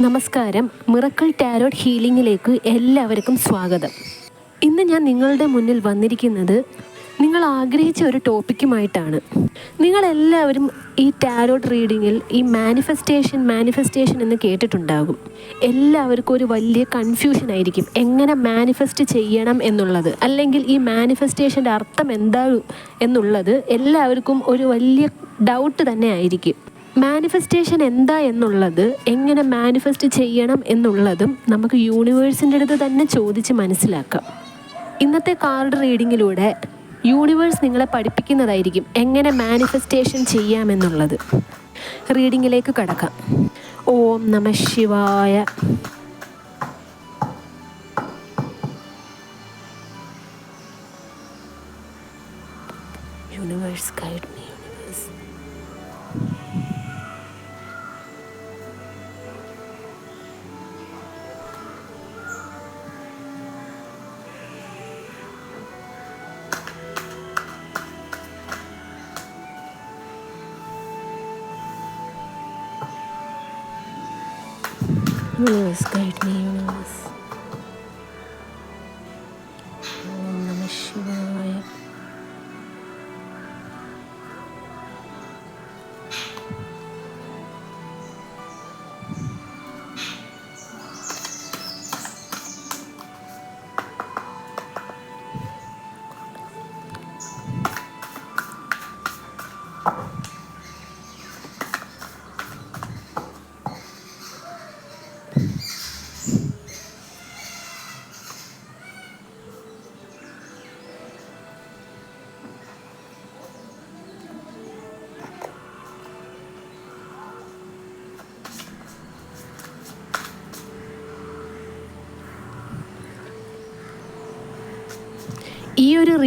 നമസ്കാരം. Miracle tarot ഹീലിംഗിലേക്ക് എല്ലാവർക്കും സ്വാഗതം. ഇന്ന് ഞാൻ നിങ്ങളുടെ മുന്നിൽ വന്നിരിക്കുന്നത് നിങ്ങൾ ആഗ്രഹിച്ച ഒരു ടോപ്പിക്കുമായിട്ടാണ്. നിങ്ങളെല്ലാവരും ഈ ടാരോട്ട് റീഡിങ്ങിൽ ഈ മാനിഫെസ്റ്റേഷൻ മാനിഫെസ്റ്റേഷൻ എന്ന് കേട്ടിട്ടുണ്ടാകും. എല്ലാവർക്കും ഒരു വലിയ കൺഫ്യൂഷൻ ആയിരിക്കും. എങ്ങനെ മാനിഫെസ്റ്റ് ചെയ്യണം എന്നുള്ളത്? അല്ലെങ്കിൽ ഈ മാനിഫെസ്റ്റേഷന്റെ അർത്ഥം എന്താണ് എന്നുള്ളത് എല്ലാവർക്കും ഒരു വലിയ ഡൗട്ട് തന്നെ ആയിരിക്കും. മാനിഫെസ്റ്റേഷൻ എന്താ എന്നുള്ളത് എങ്ങനെ മാനിഫെസ്റ്റ് ചെയ്യണം എന്നുള്ളതും നമുക്ക് യൂണിവേഴ്സിന്റെ അടുത്ത് തന്നെ ചോദിച്ച് മനസ്സിലാക്കാം. ഇന്നത്തെ കാർഡ് റീഡിങ്ങിലൂടെ യൂണിവേഴ്സ് നിങ്ങളെ പഠിപ്പിക്കുന്നതായിരിക്കും എങ്ങനെ മാനിഫെസ്റ്റേഷൻ ചെയ്യാമെന്നുള്ളത് റീഡിങ്ങിലേക്ക് കടക്കാം. ഓം നമ ശിവായ. Universe guide me universe Mirror.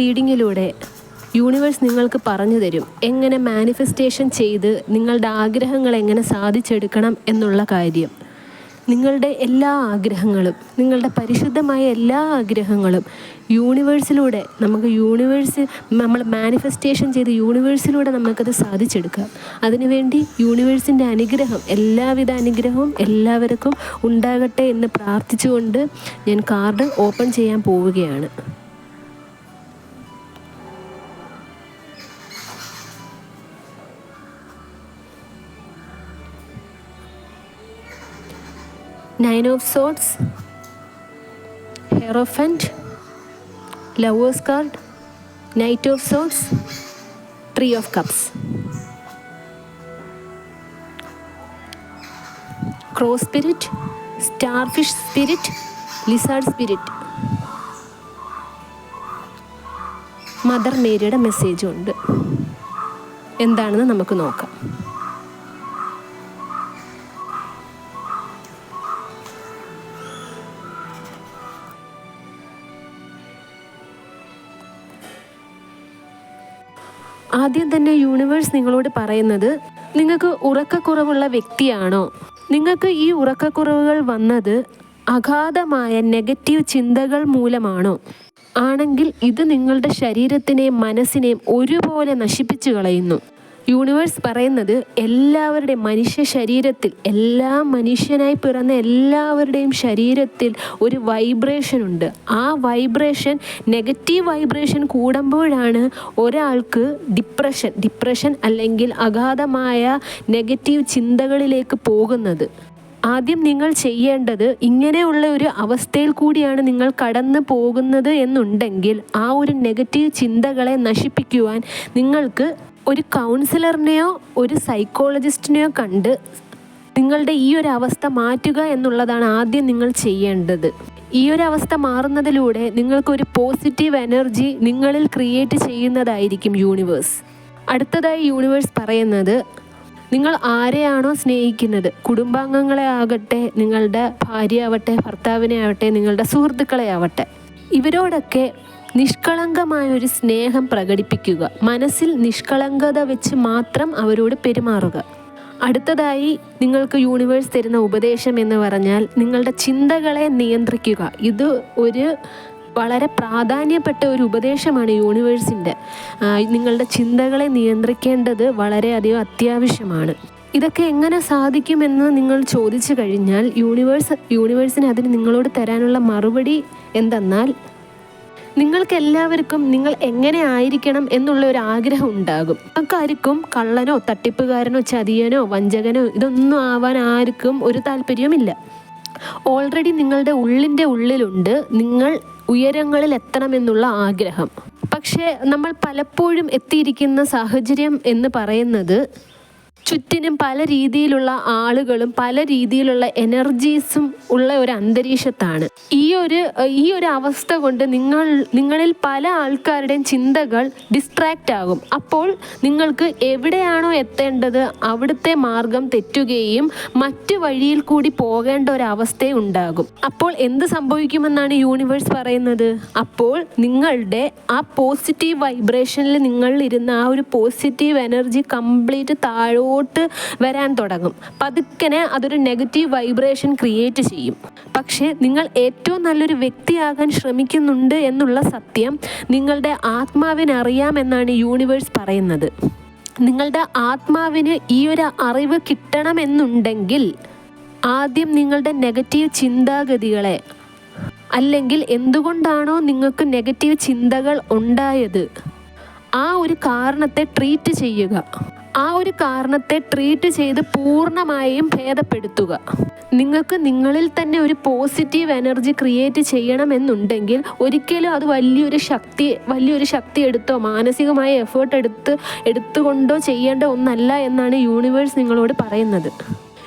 റീഡിങ്ങിലൂടെ യൂണിവേഴ്സ് നിങ്ങൾക്ക് പറഞ്ഞു തരും. എങ്ങനെ മാനിഫെസ്റ്റേഷൻ ചെയ്ത് നിങ്ങളുടെ ആഗ്രഹങ്ങൾ എങ്ങനെ സാധിച്ചെടുക്കണം എന്നുള്ള കാര്യം. നിങ്ങളുടെ എല്ലാ ആഗ്രഹങ്ങളും നിങ്ങളുടെ പരിശുദ്ധമായ എല്ലാ ആഗ്രഹങ്ങളും യൂണിവേഴ്സിലൂടെ നമുക്ക് യൂണിവേഴ്സ് നമ്മൾ മാനിഫെസ്റ്റേഷൻ ചെയ്ത് യൂണിവേഴ്സിലൂടെ നമുക്കത് സാധിച്ചെടുക്കാം. അതിനുവേണ്ടി യൂണിവേഴ്സിന്റെ അനുഗ്രഹം എല്ലാവിധ അനുഗ്രഹവും എല്ലാവർക്കും ഉണ്ടാകട്ടെ എന്ന് പ്രാർത്ഥിച്ചുകൊണ്ട് ഞാൻ കാർഡ് ഓപ്പൺ ചെയ്യാൻ പോവുകയാണ്. Nine of swords hierophant lovers card knight of swords three of cups crow spirit starfish spirit lizard spirit mother മേരിയുടെ മെസ്സേജും ഉണ്ട്. എന്താണെന്ന് നമുക്ക് നോക്കാം. ആദ്യം തന്നെ യൂണിവേഴ്സ് നിങ്ങളോട് പറയുന്നത് നിങ്ങൾക്ക് ഉറക്കക്കുറവുള്ള വ്യക്തിയാണോ? നിങ്ങൾക്ക് ഈ ഉറക്കക്കുറവുകൾ വന്നത് അഗാധമായ നെഗറ്റീവ് ചിന്തകൾ മൂലമാണോ? ആണെങ്കിൽ ഇത് നിങ്ങളുടെ ശരീരത്തിനെയും മനസ്സിനെയും ഒരുപോലെ നശിപ്പിച്ചു കളയുന്നു. യൂണിവേഴ്സ് പറയുന്നത് എല്ലാവരുടെയും മനുഷ്യ ശരീരത്തിൽ എല്ലാ മനുഷ്യനായി പിറന്ന എല്ലാവരുടെയും ശരീരത്തിൽ ഒരു വൈബ്രേഷൻ ഉണ്ട്. ആ വൈബ്രേഷൻ നെഗറ്റീവ് വൈബ്രേഷൻ കൂടുമ്പോഴാണ് ഒരാൾക്ക് ഡിപ്രഷൻ ഡിപ്രഷൻ അല്ലെങ്കിൽ അഗാധമായ നെഗറ്റീവ് ചിന്തകളിലേക്ക് പോകുന്നത്. ആദ്യം നിങ്ങൾ ചെയ്യേണ്ടത് ഇങ്ങനെയുള്ള ഒരു അവസ്ഥയിൽ കൂടിയാണ് നിങ്ങൾ കടന്നു പോകുന്നത് എന്നുണ്ടെങ്കിൽ ആ ഒരു നെഗറ്റീവ് ചിന്തകളെ നശിപ്പിക്കുവാൻ നിങ്ങൾക്ക് ഒരു കൗൺസിലറിനെയോ ഒരു സൈക്കോളജിസ്റ്റിനെയോ കണ്ട് നിങ്ങളുടെ ഈ ഒരു അവസ്ഥ മാറ്റുക എന്നുള്ളതാണ് ആദ്യം നിങ്ങൾ ചെയ്യേണ്ടത്. ഈ ഒരു അവസ്ഥ മാറുന്നതിലൂടെ നിങ്ങൾക്കൊരു പോസിറ്റീവ് എനർജി നിങ്ങളിൽ ക്രിയേറ്റ് ചെയ്യുന്നതായിരിക്കും യൂണിവേഴ്സ് അടുത്തതായി യൂണിവേഴ്സ് പറയുന്നത് നിങ്ങൾ ആരെയാണോ സ്നേഹിക്കുന്നത്? കുടുംബാംഗങ്ങളെ ആകട്ടെ നിങ്ങളുടെ ഭാര്യ ആവട്ടെ ഭർത്താവിനെ ആവട്ടെ നിങ്ങളുടെ സുഹൃത്തുക്കളെ ആവട്ടെ ഇവരോടൊക്കെ നിഷ്കളങ്കമായ ഒരു സ്നേഹം പ്രകടിപ്പിക്കുക. മനസ്സിൽ നിഷ്കളങ്കത വെച്ച് മാത്രം അവരോട് പെരുമാറുക. അടുത്തതായി നിങ്ങൾക്ക് യൂണിവേഴ്സ് തരുന്ന ഉപദേശം എന്ന് പറഞ്ഞാൽ നിങ്ങളുടെ ചിന്തകളെ നിയന്ത്രിക്കുക. ഇത് ഒരു വളരെ പ്രാധാന്യപ്പെട്ട ഒരു ഉപദേശമാണ് യൂണിവേഴ്സിന്റെ നിങ്ങളുടെ ചിന്തകളെ നിയന്ത്രിക്കേണ്ടത് വളരെയധികം അത്യാവശ്യമാണ്. ഇതൊക്കെ എങ്ങനെ സാധിക്കുമെന്ന് നിങ്ങൾ ചോദിച്ചു കഴിഞ്ഞാൽ യൂണിവേഴ്സ് യൂണിവേഴ്സിന് അതിന് നിങ്ങളോട് തരാനുള്ള മറുപടി എന്തെന്നാൽ നിങ്ങൾക്ക് എല്ലാവർക്കും നിങ്ങൾ എങ്ങനെ ആയിരിക്കണം എന്നുള്ള ഒരു ആഗ്രഹം ഉണ്ടാകും. ആർക്കാർക്കും കള്ളനോ തട്ടിപ്പുകാരനോ ചതിയനോ വഞ്ചകനോ ഇതൊന്നും ആവാൻ ആർക്കും ഒരു താല്പര്യവുമില്ല. ഓൾറെഡി നിങ്ങളുടെ ഉള്ളിന്റെ ഉള്ളിലുണ്ട്. നിങ്ങൾ ഉയരങ്ങളിൽ എത്തണമെന്നുള്ള ആഗ്രഹം. പക്ഷേ നമ്മൾ പലപ്പോഴും എത്തിയിരിക്കുന്ന സാഹചര്യം എന്ന് പറയുന്നത് ചുറ്റിനും പല രീതിയിലുള്ള ആളുകളും പല രീതിയിലുള്ള എനർജീസും ഉള്ള ഒരു അന്തരീക്ഷത്താണ്. ഈ ഒരു ഈ ഒരു അവസ്ഥ കൊണ്ട് നിങ്ങൾ നിങ്ങളിൽ പല ആൾക്കാരുടെയും ചിന്തകൾ ഡിസ്ട്രാക്റ്റ് ആകും. അപ്പോൾ നിങ്ങൾക്ക് എവിടെയാണോ എത്തേണ്ടത് അവിടുത്തെ മാർഗം തെറ്റുകയും മറ്റു വഴിയിൽ കൂടി പോകേണ്ട ഒരു അവസ്ഥ ഉണ്ടാകും. അപ്പോൾ എന്ത് സംഭവിക്കുമെന്നാണ് യൂണിവേഴ്സ് പറയുന്നത്? അപ്പോൾ നിങ്ങളുടെ ആ പോസിറ്റീവ് വൈബ്രേഷനിൽ നിങ്ങൾ ഇരുന്ന ആ ഒരു പോസിറ്റീവ് എനർജി കംപ്ലീറ്റ് താഴോട്ട് വരാൻ തുടങ്ങും. പതുക്കനെ അതൊരു നെഗറ്റീവ് വൈബ്രേഷൻ ക്രിയേറ്റ് ചെയ്യും. പക്ഷേ നിങ്ങൾ ഏറ്റവും നല്ലൊരു വ്യക്തിയാകാൻ ശ്രമിക്കുന്നുണ്ട് എന്നുള്ള സത്യം നിങ്ങളുടെ ആത്മാവിന് അറിയാമെന്നാണ് യൂണിവേഴ്സ് പറയുന്നത്. നിങ്ങളുടെ ആത്മാവിന് ഈ ഒരു അറിവ് കിട്ടണമെന്നുണ്ടെങ്കിൽ ആദ്യം നിങ്ങളുടെ നെഗറ്റീവ് ചിന്താഗതികളെ അല്ലെങ്കിൽ എന്തുകൊണ്ടാണോ നിങ്ങൾക്ക് നെഗറ്റീവ് ചിന്തകൾ ഉണ്ടായത് ആ ഒരു കാരണത്തെ ട്രീറ്റ് ചെയ്യുക. ആ ഒരു കാരണത്തെ ട്രീറ്റ് ചെയ്ത് പൂർണമായും ഭേദപ്പെടുത്തുക. നിങ്ങൾക്ക് നിങ്ങളിൽ തന്നെ ഒരു പോസിറ്റീവ് എനർജി ക്രിയേറ്റ് ചെയ്യണമെന്നുണ്ടെങ്കിൽ ഒരിക്കലും അത് വലിയൊരു ശക്തി വലിയൊരു ശക്തി എടുത്തോ മാനസികമായ എഫേർട്ട് എടുത്ത് എടുത്തുകൊണ്ടോ ചെയ്യേണ്ട ഒന്നല്ല എന്നാണ് യൂണിവേഴ്സ് നിങ്ങളോട് പറയുന്നത്.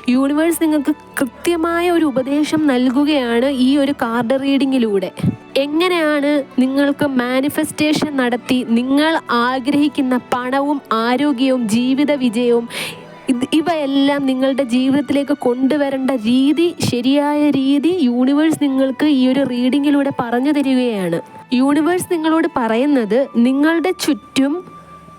യൂണിവേഴ്സ് നിങ്ങൾക്ക് കൃത്യമായ ഒരു ഉപദേശം നൽകുകയാണ് ഈ ഒരു കാർഡ് റീഡിങ്ങിലൂടെ. എങ്ങനെയാണ് നിങ്ങൾക്ക് മാനിഫെസ്റ്റേഷൻ നടത്തി നിങ്ങൾ ആഗ്രഹിക്കുന്ന പണവും ആരോഗ്യവും ജീവിത വിജയവും ഇവയെല്ലാം നിങ്ങളുടെ ജീവിതത്തിലേക്ക് കൊണ്ടുവരേണ്ട രീതി ശരിയായ രീതി യൂണിവേഴ്സ് നിങ്ങൾക്ക് ഈ ഒരു റീഡിങ്ങിലൂടെ പറഞ്ഞു തരികയാണ്. യൂണിവേഴ്സ് നിങ്ങളോട് പറയുന്നത് നിങ്ങളുടെ ചുറ്റും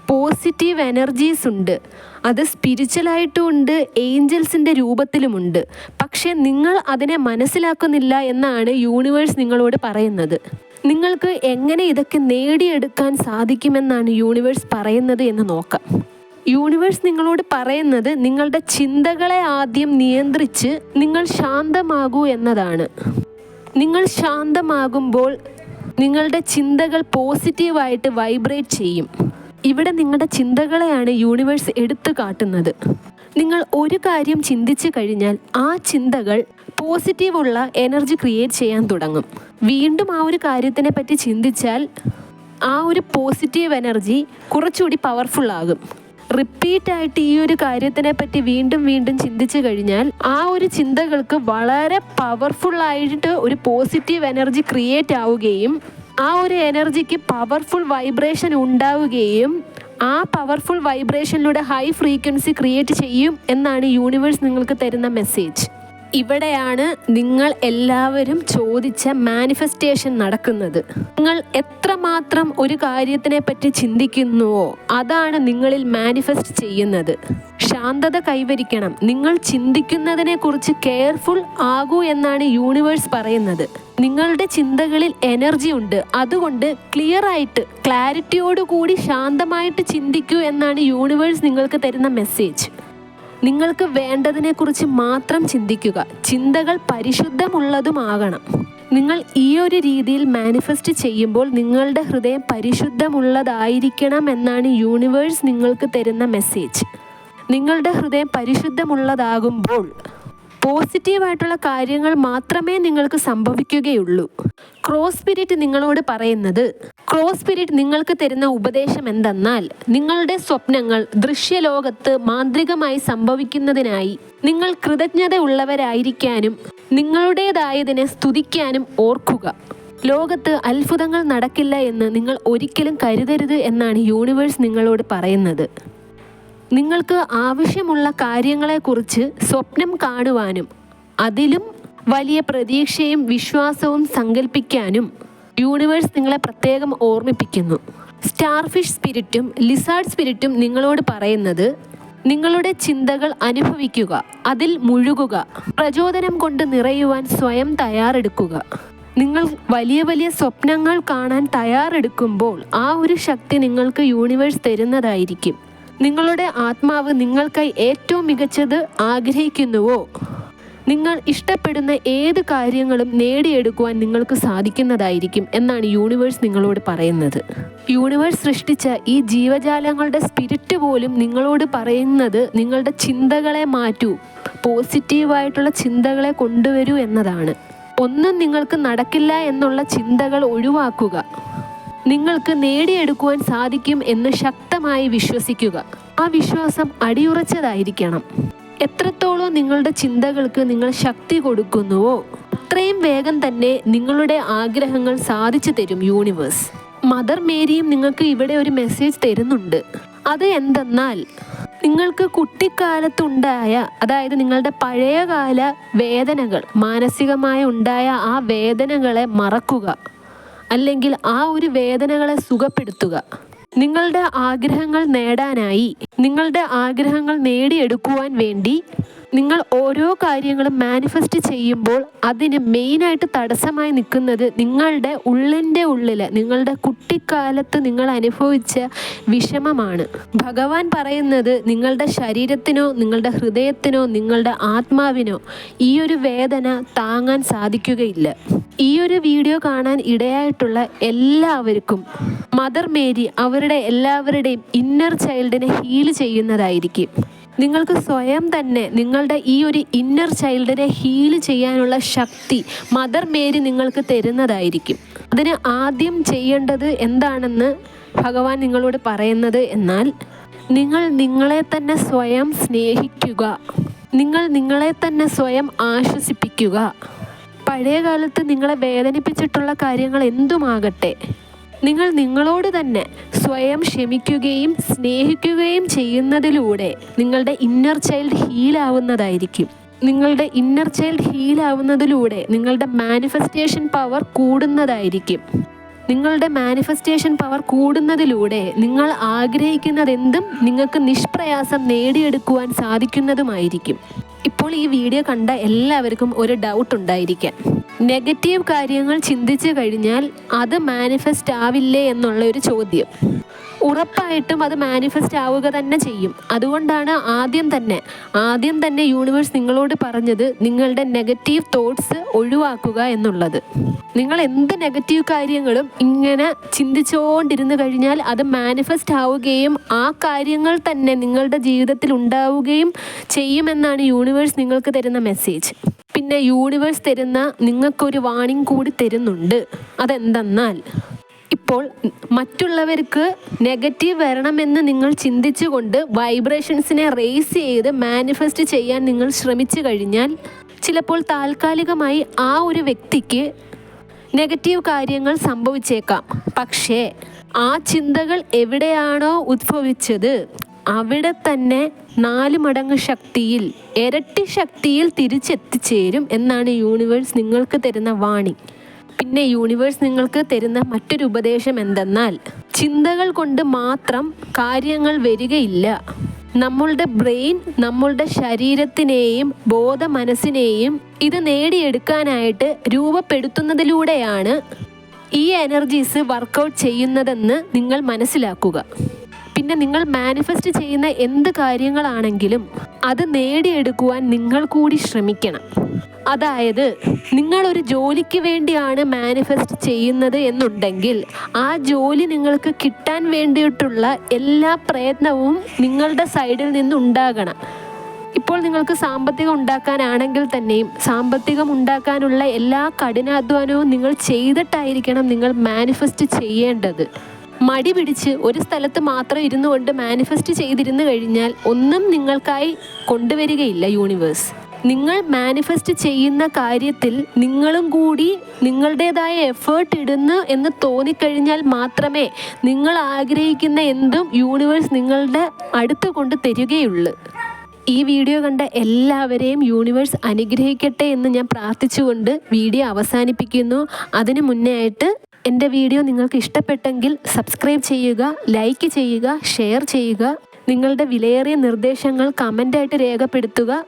പോസിറ്റീവ് എനർജീസ് ഉണ്ട്. അത് സ്പിരിച്വലായിട്ടും ഉണ്ട് ഏഞ്ചൽസിന്റെ രൂപത്തിലുമുണ്ട് പക്ഷേ നിങ്ങൾ അതിനെ മനസ്സിലാക്കുന്നില്ല എന്നാണ് യൂണിവേഴ്സ് നിങ്ങളോട് പറയുന്നത്. നിങ്ങൾക്ക് എങ്ങനെ ഇതൊക്കെ നേടിയെടുക്കാൻ സാധിക്കുമെന്നാണ് യൂണിവേഴ്സ് പറയുന്നത് എന്ന് നോക്കാം. യൂണിവേഴ്സ് നിങ്ങളോട് പറയുന്നത് നിങ്ങളുടെ ചിന്തകളെ ആദ്യം നിയന്ത്രിച്ച് നിങ്ങൾ ശാന്തമാകൂ എന്നതാണ്. നിങ്ങൾ ശാന്തമാകുമ്പോൾ നിങ്ങളുടെ ചിന്തകൾ പോസിറ്റീവായിട്ട് വൈബ്രേറ്റ് ചെയ്യും. ഇവിടെ നിങ്ങളുടെ ചിന്തകളെയാണ് യൂണിവേഴ്സ് എടുത്തു കാട്ടുന്നത്. നിങ്ങൾ ഒരു കാര്യം ചിന്തിച്ചു കഴിഞ്ഞാൽ ആ ചിന്തകൾ പോസിറ്റീവുള്ള എനർജി ക്രിയേറ്റ് ചെയ്യാൻ തുടങ്ങും. വീണ്ടും ആ ഒരു കാര്യത്തിനെ പറ്റി ചിന്തിച്ചാൽ ആ ഒരു പോസിറ്റീവ് എനർജി കുറച്ചുകൂടി പവർഫുൾ ആകും. റിപ്പീറ്റ് ആയിട്ട് ഈ ഒരു കാര്യത്തിനെ പറ്റി വീണ്ടും വീണ്ടും ചിന്തിച്ചു കഴിഞ്ഞാൽ ആ ഒരു ചിന്തകൾക്ക് വളരെ പവർഫുൾ ആയിട്ട് ഒരു പോസിറ്റീവ് എനർജി ക്രിയേറ്റ് ആവുകയും ആ ഒരു എനർജിക്ക് പവർഫുൾ വൈബ്രേഷൻ ഉണ്ടാവുകയും ആ പവർഫുൾ വൈബ്രേഷനിലൂടെ ഹൈ ഫ്രീക്വൻസി ക്രിയേറ്റ് ചെയ്യും എന്നാണ് യൂണിവേഴ്സ് നിങ്ങൾക്ക് തരുന്ന മെസ്സേജ് ഇവിടെയാണ് നിങ്ങൾ എല്ലാവരും ചോദിച്ച മാനിഫെസ്റ്റേഷൻ നടക്കുന്നത്. നിങ്ങൾ എത്രമാത്രം ഒരു കാര്യത്തിനെ പറ്റി ചിന്തിക്കുന്നുവോ അതാണ് നിങ്ങളിൽ മാനിഫെസ്റ്റ് ചെയ്യുന്നത്. ശാന്തത കൈവരിക്കണം. നിങ്ങൾ ചിന്തിക്കുന്നതിനെ കുറിച്ച് കെയർഫുൾ ആകൂ എന്നാണ് യൂണിവേഴ്സ് പറയുന്നത്. നിങ്ങളുടെ ചിന്തകളിൽ എനർജി ഉണ്ട്. അതുകൊണ്ട് ക്ലിയർ ആയിട്ട് ക്ലാരിറ്റിയോടുകൂടി ശാന്തമായിട്ട് ചിന്തിക്കൂ എന്നാണ് യൂണിവേഴ്സ് നിങ്ങൾക്ക് തരുന്ന മെസ്സേജ് നിങ്ങൾക്ക് വേണ്ടതിനെക്കുറിച്ച് മാത്രം ചിന്തിക്കുക. ചിന്തകൾ പരിശുദ്ധമുള്ളതുമാകണം. നിങ്ങൾ ഈ ഒരു രീതിയിൽ മാനിഫെസ്റ്റ് ചെയ്യുമ്പോൾ നിങ്ങളുടെ ഹൃദയം പരിശുദ്ധമുള്ളതായിരിക്കണം എന്നാണ് യൂണിവേഴ്സ് നിങ്ങൾക്ക് തരുന്ന മെസ്സേജ് നിങ്ങളുടെ ഹൃദയം പരിശുദ്ധമുള്ളതാകുമ്പോൾ പോസിറ്റീവായിട്ടുള്ള കാര്യങ്ങൾ മാത്രമേ നിങ്ങൾക്ക് സംഭവിക്കുകയുള്ളൂ. ക്രോസ് സ്പിരിറ്റ് നിങ്ങളോട് പറയുന്നത് ക്രോസ് സ്പിരിറ്റ് നിങ്ങൾക്ക് തരുന്ന ഉപദേശം എന്തെന്നാൽ നിങ്ങളുടെ സ്വപ്നങ്ങൾ ദൃശ്യലോകത്ത് മാന്ത്രികമായി സംഭവിക്കുന്നതിനായി നിങ്ങൾ കൃതജ്ഞത ഉള്ളവരായിരിക്കാനും നിങ്ങളുടേതായതിനെ സ്തുതിക്കാനും ഓർക്കുക. ലോകത്ത് അത്ഭുതങ്ങൾ നടക്കില്ല എന്ന് നിങ്ങൾ ഒരിക്കലും കരുതരുത് എന്നാണ് യൂണിവേഴ്സ് നിങ്ങളോട് പറയുന്നത്. നിങ്ങൾക്ക് ആവശ്യമുള്ള കാര്യങ്ങളെക്കുറിച്ച് സ്വപ്നം കാണുവാനും അതിലും വലിയ പ്രതീക്ഷയും വിശ്വാസവും സങ്കല്പിക്കാനും യൂണിവേഴ്സ് നിങ്ങളെ പ്രത്യേകം ഓർമ്മിപ്പിക്കുന്നു. സ്റ്റാർഫിഷ് സ്പിരിറ്റും ലിസാർഡ് സ്പിരിറ്റും നിങ്ങളോട് പറയുന്നത് നിങ്ങളുടെ ചിന്തകൾ അനുഭവിക്കുക അതിൽ മുഴുകുക പ്രചോദനം കൊണ്ട് നിറയുവാൻ സ്വയം തയ്യാറെടുക്കുക. നിങ്ങൾ വലിയ വലിയ സ്വപ്നങ്ങൾ കാണാൻ തയ്യാറെടുക്കുമ്പോൾ ആ ഒരു ശക്തി നിങ്ങൾക്ക് യൂണിവേഴ്സ് തരുന്നതായിരിക്കും. നിങ്ങളുടെ ആത്മാവ് നിങ്ങൾക്കായി ഏറ്റവും മികച്ചത് ആഗ്രഹിക്കുന്നുവോ? നിങ്ങൾ ഇഷ്ടപ്പെടുന്ന ഏത് കാര്യങ്ങളും നേടിയെടുക്കുവാൻ നിങ്ങൾക്ക് സാധിക്കുന്നതായിരിക്കും എന്നാണ് യൂണിവേഴ്സ് നിങ്ങളോട് പറയുന്നത്. യൂണിവേഴ്സ് സൃഷ്ടിച്ച ഈ ജീവജാലങ്ങളുടെ സ്പിരിറ്റ് പോലും നിങ്ങളോട് പറയുന്നത് നിങ്ങളുടെ ചിന്തകളെ മാറ്റൂ പോസിറ്റീവായിട്ടുള്ള ചിന്തകളെ കൊണ്ടുവരൂ എന്നതാണ്. ഒന്നും നിങ്ങൾക്ക് നടക്കില്ല എന്നുള്ള ചിന്തകൾ ഒഴിവാക്കുക. നിങ്ങൾക്ക് നേടിയെടുക്കുവാൻ സാധിക്കും എന്ന് ശക്തമായി വിശ്വസിക്കുക. ആ വിശ്വാസം അടിയുറച്ചതായിരിക്കണം. എത്രത്തോളം നിങ്ങളുടെ ചിന്തകൾക്ക് നിങ്ങൾ ശക്തി കൊടുക്കുന്നുവോ അത്രയും വേഗം തന്നെ നിങ്ങളുടെ ആഗ്രഹങ്ങൾ സാധിച്ചു തരും യൂണിവേഴ്സ്. മദർ മേരിയും നിങ്ങൾക്ക് ഇവിടെ ഒരു മെസ്സേജ് തരുന്നുണ്ട്. അത് എന്തെന്നാൽ നിങ്ങൾക്ക് കുട്ടിക്കാലത്തുണ്ടായ അതായത് നിങ്ങളുടെ പഴയകാല വേദനകൾ മാനസികമായി ഉണ്ടായ ആ വേദനകളെ മറക്കുക. അല്ലെങ്കിൽ ആ ഒരു വേദനകളെ സുഖപ്പെടുത്തുക. നിങ്ങളുടെ ആഗ്രഹങ്ങൾ നേടാനായി നിങ്ങളുടെ ആഗ്രഹങ്ങൾ നേടിയെടുക്കുവാൻ വേണ്ടി നിങ്ങൾ ഓരോ കാര്യങ്ങളും മാനിഫെസ്റ്റ് ചെയ്യുമ്പോൾ അതിന് മെയിനായിട്ട് തടസ്സമായി നിൽക്കുന്നത് നിങ്ങളുടെ ഉള്ളിന്റെ ഉള്ളിൽ നിങ്ങളുടെ കുട്ടിക്കാലത്ത് നിങ്ങൾ അനുഭവിച്ച വിഷമമാണ്. ഭഗവാൻ പറയുന്നത് നിങ്ങളുടെ ശരീരത്തിനോ നിങ്ങളുടെ ഹൃദയത്തിനോ നിങ്ങളുടെ ആത്മാവിനോ ഈ ഒരു വേദന താങ്ങാൻ സാധിക്കുകയില്ല. ഈ ഒരു വീഡിയോ കാണാൻ ഇടയായിട്ടുള്ള എല്ലാവർക്കും മദർ മേരി അവരുടെ എല്ലാവരുടെയും ഇന്നർ ചൈൽഡിനെ ഹീൽ ചെയ്യുന്നതായിരിക്കും. നിങ്ങൾക്ക് സ്വയം തന്നെ നിങ്ങളുടെ ഈ ഒരു ഇന്നർ ചൈൽഡിനെ ഹീൽ ചെയ്യാനുള്ള ശക്തി മദർ മേരി നിങ്ങൾക്ക് തരുന്നതായിരിക്കും. അതിന് ആദ്യം ചെയ്യേണ്ടത് എന്താണെന്ന് ഭഗവാൻ നിങ്ങളോട് പറയുന്നത് എന്നാൽ നിങ്ങൾ നിങ്ങളെ തന്നെ സ്വയം സ്നേഹിക്കുക. നിങ്ങൾ നിങ്ങളെ തന്നെ സ്വയം ആശ്വസിപ്പിക്കുക. പഴയ കാലത്ത് നിങ്ങളെ വേദനിപ്പിച്ചിട്ടുള്ള കാര്യങ്ങൾ എന്തുമാകട്ടെ? നിങ്ങൾ നിങ്ങളോട് തന്നെ സ്വയം ക്ഷമിക്കുകയും സ്നേഹിക്കുകയും ചെയ്യുന്നതിലൂടെ നിങ്ങളുടെ ഇന്നർ ചൈൽഡ് ഹീലാവുന്നതായിരിക്കും നിങ്ങളുടെ ഇന്നർ ചൈൽഡ് ഹീലാവുന്നതിലൂടെ നിങ്ങളുടെ മാനിഫെസ്റ്റേഷൻ പവർ കൂടുന്നതായിരിക്കും. നിങ്ങളുടെ മാനിഫെസ്റ്റേഷൻ പവർ കൂടുന്നതിലൂടെ നിങ്ങൾ ആഗ്രഹിക്കുന്നതെന്തും നിങ്ങൾക്ക് നിഷ്പ്രയാസം നേടിയെടുക്കുവാൻ സാധിക്കുന്നതുമായിരിക്കും. ഇപ്പോൾ ഈ വീഡിയോ കണ്ട എല്ലാവർക്കും ഒരു ഡൗട്ട് ഉണ്ടായിരിക്കാം. നെഗറ്റീവ് കാര്യങ്ങൾ ചിന്തിച്ചു കഴിഞ്ഞാൽ അത് മാനിഫെസ്റ്റ് ആവില്ലേ എന്നുള്ള ഒരു ചോദ്യം. ഉറപ്പായിട്ടും അത് മാനിഫെസ്റ്റ് ആവുക തന്നെ ചെയ്യും. അതുകൊണ്ടാണ് ആദ്യം തന്നെ ആദ്യം തന്നെ യൂണിവേഴ്സ് നിങ്ങളോട് പറഞ്ഞത് നിങ്ങളുടെ നെഗറ്റീവ് തോട്ട്സ് ഒഴിവാക്കുക എന്നുള്ളത്. നിങ്ങൾ എന്ത് നെഗറ്റീവ് കാര്യങ്ങളും ഇങ്ങനെ ചിന്തിച്ചുകൊണ്ടിരുന്നു കഴിഞ്ഞാൽ അത് മാനിഫെസ്റ്റ് ആവുകയും ആ കാര്യങ്ങൾ തന്നെ നിങ്ങളുടെ ജീവിതത്തിൽ ഉണ്ടാവുകയും ചെയ്യുമെന്നാണ് യൂണിവേഴ്സ് നിങ്ങൾക്ക് തരുന്ന മെസ്സേജ് പിന്നെ യൂണിവേഴ്സ് തരുന്ന നിങ്ങൾക്കൊരു വാണിംഗ് കൂടി തരുന്നുണ്ട്. അതെന്തെന്നാൽ ഇപ്പോൾ മറ്റുള്ളവർക്ക് നെഗറ്റീവ് വരണമെന്ന് നിങ്ങൾ ചിന്തിച്ചുകൊണ്ട് വൈബ്രേഷൻസിനെ റേസ് ചെയ്ത് മാനിഫെസ്റ്റ് ചെയ്യാൻ നിങ്ങൾ ശ്രമിച്ചു കഴിഞ്ഞാൽ ചിലപ്പോൾ താൽക്കാലികമായി ആ ഒരു വ്യക്തിക്ക് നെഗറ്റീവ് കാര്യങ്ങൾ സംഭവിച്ചേക്കാം. പക്ഷേ ആ ചിന്തകൾ എവിടെയാണോ ഉദ്ഭവിച്ചത് അവിടെ തന്നെ നാല് മടങ്ങ് ശക്തിയിൽ ഇരട്ടി ശക്തിയിൽ തിരിച്ചെത്തിച്ചേരും എന്നാണ് യൂണിവേഴ്സ് നിങ്ങൾക്ക് തരുന്ന വാണി. പിന്നെ യൂണിവേഴ്സ് നിങ്ങൾക്ക് തരുന്ന മറ്റൊരു ഉപദേശം എന്തെന്നാൽ ചിന്തകൾ കൊണ്ട് മാത്രം കാര്യങ്ങൾ വരികയില്ല. നമ്മളുടെ ബ്രെയിൻ നമ്മളുടെ ശരീരത്തിനെയും ബോധ മനസ്സിനെയും ഇത് നേടിയെടുക്കാനായിട്ട് രൂപപ്പെടുത്തുന്നതിലൂടെയാണ് ഈ എനർജീസ് വർക്കൗട്ട് ചെയ്യുന്നതെന്ന് നിങ്ങൾ മനസ്സിലാക്കുക. പിന്നെ നിങ്ങൾ മാനിഫെസ്റ്റ് ചെയ്യുന്ന എന്ത് കാര്യങ്ങളാണെങ്കിലും അത് നേടിയെടുക്കുവാൻ നിങ്ങൾ കൂടി ശ്രമിക്കണം. അതായത് നിങ്ങൾ ഒരു ജോലിക്ക് വേണ്ടിയാണ് മാനിഫെസ്റ്റ് ചെയ്യുന്നത് എന്നുണ്ടെങ്കിൽ ആ ജോലി നിങ്ങൾക്ക് കിട്ടാൻ വേണ്ടിയിട്ടുള്ള എല്ലാ പ്രയത്നവും നിങ്ങളുടെ സൈഡിൽ നിന്ന് ഉണ്ടാകണം. ഇപ്പോൾ നിങ്ങൾക്ക് സാമ്പത്തികം ഉണ്ടാക്കാനാണെങ്കിൽ തന്നെയും സാമ്പത്തികം ഉണ്ടാക്കാനുള്ള എല്ലാ കഠിനാധ്വാനവും നിങ്ങൾ ചെയ്തിട്ടായിരിക്കണം നിങ്ങൾ മാനിഫെസ്റ്റ് ചെയ്യേണ്ടത്. മടി പിടിച്ച് ഒരു സ്ഥലത്ത് മാത്രം ഇരുന്നു കൊണ്ട് മാനിഫെസ്റ്റ് ചെയ്തിരുന്നു കഴിഞ്ഞാൽ ഒന്നും നിങ്ങൾക്കായി കൊണ്ടുവരികയില്ല യൂണിവേഴ്സ് നിങ്ങൾ മാനിഫെസ്റ്റ് ചെയ്യുന്ന കാര്യത്തിൽ നിങ്ങളും കൂടി നിങ്ങളുടേതായ എഫേർട്ട് ഇടുന്നു എന്ന് തോന്നിക്കഴിഞ്ഞാൽ മാത്രമേ നിങ്ങൾ ആഗ്രഹിക്കുന്ന എന്തും യൂണിവേഴ്സ് നിങ്ങളുടെ അടുത്ത് കൊണ്ട് തരികയുള്ളൂ. ഈ വീഡിയോ കണ്ട എല്ലാവരെയും യൂണിവേഴ്സ് അനുഗ്രഹിക്കട്ടെ എന്ന് ഞാൻ പ്രാർത്ഥിച്ചുകൊണ്ട് വീഡിയോ അവസാനിപ്പിക്കുന്നു. അതിനു മുന്നേ ആയിട്ട് എന്റെ വീഡിയോ നിങ്ങൾക്ക് ഇഷ്ടപ്പെട്ടെങ്കിൽ സബ്സ്ക്രൈബ് ചെയ്യുക ലൈക്ക് ചെയ്യുക ഷെയർ ചെയ്യുക. നിങ്ങളുടെ വിലയേറിയ നിർദ്ദേശങ്ങൾ കമന്റായിട്ട് രേഖപ്പെടുത്തുക.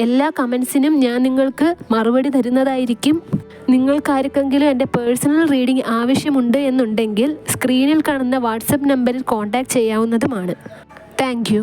എല്ലാ കമൻസിനും ഞാൻ നിങ്ങൾക്ക് മറുപടി തരുന്നതായിരിക്കും. നിങ്ങൾക്കാർക്കെങ്കിലും എന്റെ പേഴ്സണൽ റീഡിംഗ് ആവശ്യമുണ്ട് എന്നുണ്ടെങ്കിൽ സ്ക്രീനിൽ കാണുന്ന വാട്സപ്പ് നമ്പറിൽ കോൺടാക്ട് ചെയ്യാവുന്നതുമാണ്. താങ്ക്